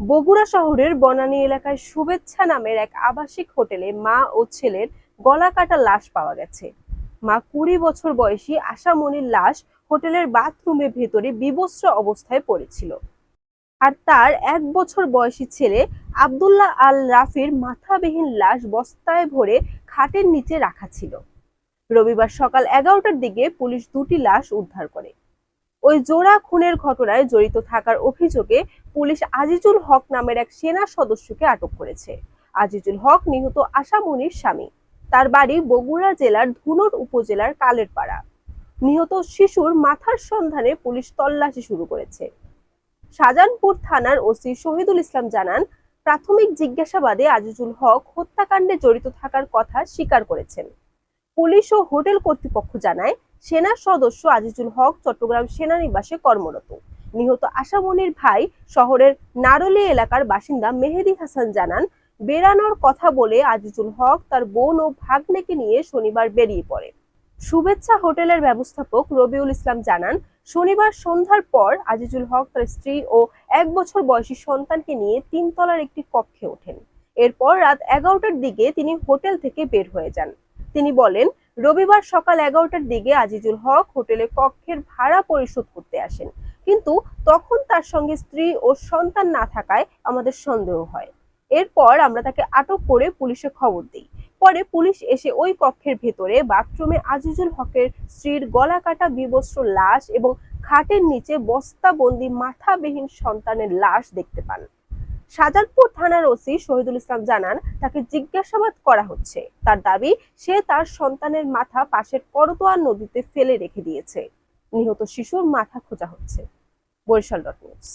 বগুড়া শহরের বনানী এলাকায় শুভেচ্ছা নামের এক আবাসিক হোটেলে মা ও ছেলের গলা কাটা লাশ পাওয়া গেছে। মা কুড়ি বছর বয়সী আশামণির লাশ হোটেলের বাথরুমের ভেতরে বিবস্ত্র অবস্থায় পড়েছিল। আর তার এক বছর বয়সী ছেলে আব্দুল্লাহ আল রাফির মাথাবিহীন লাশ বস্তায় ভরে খাটের নিচে রাখা ছিল। রবিবার সকাল এগারোটার দিকে পুলিশ দুটি লাশ উদ্ধার করে। ওই জোড়া খুনের ঘটনায় জড়িত থাকার অভিযোগে পুলিশ আজিজুল হক নামের এক সেনা সদস্যকে আটক করেছে। আজিজুল হক নিহত আশামনির স্বামী। তার বাড়ি বগুড়া জেলার ধুনট উপজেলার কালেরপাড়া। নিহত শিশুর মাথার সন্ধানে পুলিশ তল্লাশি শুরু করেছে। শাহজাহানপুর থানার ওসি শহীদুল ইসলাম জানান, প্রাথমিক জিজ্ঞাসাবাদে আজিজুল হক হত্যাকাণ্ডে জড়িত থাকার কথা স্বীকার করেছেন। পুলিশ ও হোটেল কর্তৃপক্ষ জানায় সেনা সদস্য আজিজুল হক চট্টগ্রাম সেনানিবাসে কর্মরত। নিহত আশামনির ভাই শহরের নারলি এলাকার বাসিন্দা মেহেদি হাসান জানান বেরানোর কথা বলে আজিজুল হক তার বোন ও ভাগ্নেকে নিয়ে শনিবার বেরিয়ে পড়ে। শুভেচ্ছা হোটেলের ব্যবস্থাপক রবিউল ইসলাম জানান, শনিবার সন্ধ্যার পর আজিজুল হক তার স্ত্রী ও এক বছর বয়সী সন্তানকে নিয়ে তিনতলার একটি কক্ষে ওঠেন। এরপর রাত এগারোটার দিকে তিনি হোটেল থেকে বের হয়ে যান। তিনি বলেন রবিবার সকাল এগারোটার দিকে আজিজুল হক হোটেলে কক্ষের ভাড়া পরিশোধ করতে আসেন। কিন্তু তখন তার সঙ্গে স্ত্রী ও সন্তান না থাকায় আমাদের সন্দেহ হয়। এরপর আমরা তাকে আটক করে পুলিশে খবর দিই। পরে পুলিশ এসে ওই কক্ষের ভেতরে বাথরুমে আজিজুল হকের স্ত্রীর গলা কাটা বিবস্ত্র লাশ এবং খাটের নিচে বস্তাবন্দি মাথাবিহীন সন্তানের লাশ দেখতে পান। শাহজাদপুর থানার ওসি শহীদুল ইসলাম জানান, তাকে জিজ্ঞাসাবাদ করা হচ্ছে। তার দাবি, সে তার সন্তানের মাথা পাশের করতোয়া নদীতে ফেলে রেখে দিয়েছে। নিহত শিশুর মাথা খোঁজা হচ্ছে। Barishal dot news.